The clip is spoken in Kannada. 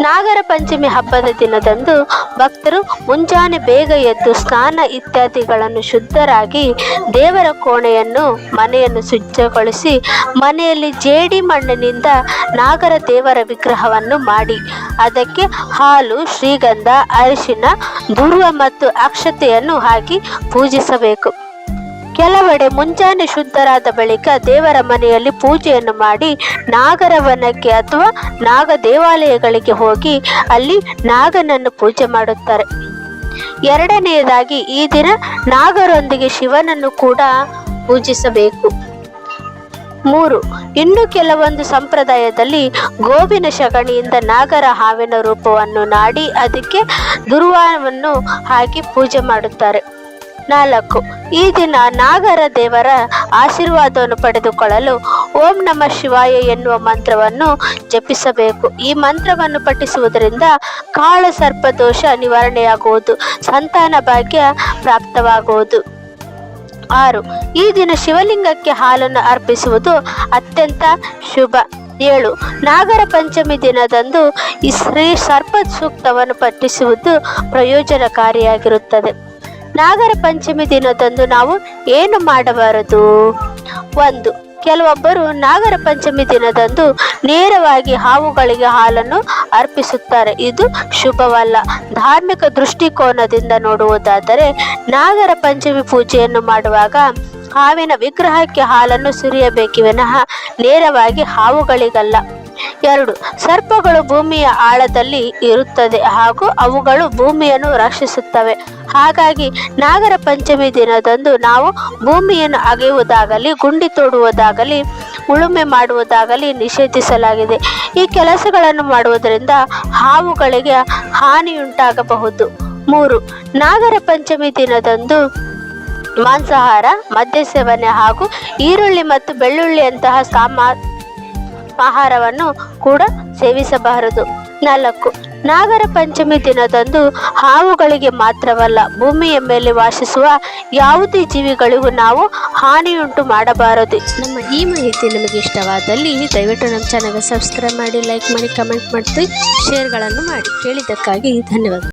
ನಾಗರ ಪಂಚಮಿ ಹಬ್ಬದ ದಿನದಂದು ಭಕ್ತರು ಮುಂಜಾನೆ ಬೇಗ ಎದ್ದು ಸ್ನಾನ ಇತ್ಯಾದಿಗಳನ್ನು ಶುದ್ಧರಾಗಿ ದೇವರ ಕೋಣೆಯನ್ನು, ಮನೆಯನ್ನು ಶುಚಿಗೊಳಿಸಿ ಮನೆಯಲ್ಲಿ ಜೇಡಿ ಮಣ್ಣಿನಿಂದ ನಾಗರ ದೇವರ ವಿಗ್ರಹವನ್ನು ಮಾಡಿ. ಅದಕ್ಕೆ ಹಾಲು, ಶ್ರೀಗಂಧ, ಅರಿಶಿನ, ದುರ್ವ ಮತ್ತು ಅಕ್ಷತೆಯನ್ನು ಹಾಕಿ ಪೂಜಿಸಬೇಕು. ಕೆಲವೆಡೆ ಮುಂಜಾನೆ ಶುದ್ಧರಾದ ಬಳಿಕ ದೇವರ ಮನೆಯಲ್ಲಿ ಪೂಜೆಯನ್ನು ಮಾಡಿ ನಾಗರವನಕ್ಕೆ ಅಥವಾ ನಾಗ ದೇವಾಲಯಗಳಿಗೆ ಹೋಗಿ ಅಲ್ಲಿ ನಾಗನನ್ನು ಪೂಜೆ ಮಾಡುತ್ತಾರೆ. ಎರಡನೆಯದಾಗಿ ಈ ದಿನ ನಾಗರೊಂದಿಗೆ ಶಿವನನ್ನು ಕೂಡ ಪೂಜಿಸಬೇಕು. ಮೂರು, ಇನ್ನು ಕೆಲವೊಂದು ಸಂಪ್ರದಾಯದಲ್ಲಿ ಗೋವಿನ ಸಗಣಿಯಿಂದ ನಾಗರ ಹಾವಿನ ರೂಪವನ್ನು ನಾಡಿ ಅದಕ್ಕೆ ದುರ್ವಾವನ್ನು ಹಾಕಿ ಪೂಜೆ ಮಾಡುತ್ತಾರೆ. ನಾಲ್ಕು ಈ ದಿನ ನಾಗರ ದೇವರ ಆಶೀರ್ವಾದವನ್ನು ಪಡೆದುಕೊಳ್ಳಲು ಓಂ ನಮ ಶಿವಾಯ ಎನ್ನುವ ಮಂತ್ರವನ್ನು ಜಪಿಸಬೇಕು. ಈ ಮಂತ್ರವನ್ನು ಪಠಿಸುವುದರಿಂದ ಕಾಳ ಸರ್ಪ ದೋಷ ನಿವಾರಣೆಯಾಗುವುದು, ಸಂತಾನ ಭಾಗ್ಯ ಪ್ರಾಪ್ತವಾಗುವುದು. ಆರು. ಈ ದಿನ ಶಿವಲಿಂಗಕ್ಕೆ ಹಾಲನ್ನು ಅರ್ಪಿಸುವುದು ಅತ್ಯಂತ ಶುಭ. ಏಳು. ನಾಗರ ಪಂಚಮಿ ದಿನದಂದು ಈ ಶ್ರೀ ಸರ್ಪ ಸೂಕ್ತವನ್ನು ಪಠಿಸುವುದು ಪ್ರಯೋಜನಕಾರಿಯಾಗಿರುತ್ತದೆ. ನಾಗರ ಪಂಚಮಿ ದಿನದಂದು ನಾವು ಏನು ಮಾಡಬಾರದು? ಒಂದು, ಕೆಲವೊಬ್ಬರು ನಾಗರ ಪಂಚಮಿ ದಿನದಂದು ನೇರವಾಗಿ ಹಾವುಗಳಿಗೆ ಹಾಲನ್ನು ಅರ್ಪಿಸುತ್ತಾರೆ. ಇದು ಶುಭವಲ್ಲ. ಧಾರ್ಮಿಕ ದೃಷ್ಟಿಕೋನದಿಂದ ನೋಡುವುದಾದರೆ, ನಾಗರ ಪಂಚಮಿ ಪೂಜೆಯನ್ನು ಮಾಡುವಾಗ ಹಾವಿನ ವಿಗ್ರಹಕ್ಕೆ ಹಾಲನ್ನು ಸುರಿಯಬೇಕಿ ವಿನಃ ನೇರವಾಗಿ ಹಾವುಗಳಿಗಲ್ಲ. ಎರಡು ಸರ್ಪಗಳು ಭೂಮಿಯ ಆಳದಲ್ಲಿ ಇರುತ್ತದೆ ಹಾಗೂ ಅವುಗಳು ಭೂಮಿಯನ್ನು ರಕ್ಷಿಸುತ್ತವೆ. ಹಾಗಾಗಿ ನಾಗರ ಪಂಚಮಿ ದಿನದಂದು ನಾವು ಭೂಮಿಯನ್ನು ಅಗೆಯುವುದಾಗಲಿ, ಗುಂಡಿ ತೋಡುವುದಾಗಲಿ, ಉಳುಮೆ ಮಾಡುವುದಾಗಲಿ ನಿಷೇಧಿಸಲಾಗಿದೆ. ಈ ಕೆಲಸಗಳನ್ನು ಮಾಡುವುದರಿಂದ ಹಾವುಗಳಿಗೆ ಹಾನಿಯುಂಟಾಗಬಹುದು. ಮೂರು, ನಾಗರ ಪಂಚಮಿ ದಿನದಂದು ಮಾಂಸಾಹಾರ ಮದ್ಯ ಸೇವನೆ ಹಾಗೂ ಈರುಳ್ಳಿ ಮತ್ತು ಬೆಳ್ಳುಳ್ಳಿಯಂತಹ ಸಾಮ ಆಹಾರವನ್ನು ಕೂಡ ಸೇವಿಸಬಾರದು. ನಾಲ್ಕು, ನಾಗರ ಪಂಚಮಿ ದಿನದಂದು ಹಾವುಗಳಿಗೆ ಮಾತ್ರವಲ್ಲ, ಭೂಮಿಯ ಮೇಲೆ ವಾಸಿಸುವ ಯಾವುದೇ ಜೀವಿಗಳಿಗೂ ನಾವು ಹಾನಿಯುಂಟು ಮಾಡಬಾರದು. ನಮ್ಮ ಈ ಮಾಹಿತಿ ನಿಮಗೆ ಇಷ್ಟವಾದಲ್ಲಿ ದಯವಿಟ್ಟು ನಮ್ಮ ಚಾನಲ್ಗೆ ಸಬ್ಸ್ಕ್ರೈಬ್ ಮಾಡಿ ಲೈಕ್ ಮಾಡಿ ಕಮೆಂಟ್ ಮಾಡಿ ಶೇರ್ಗಳನ್ನು ಮಾಡಿ. ಕೇಳಿದ್ದಕ್ಕಾಗಿ ಧನ್ಯವಾದ.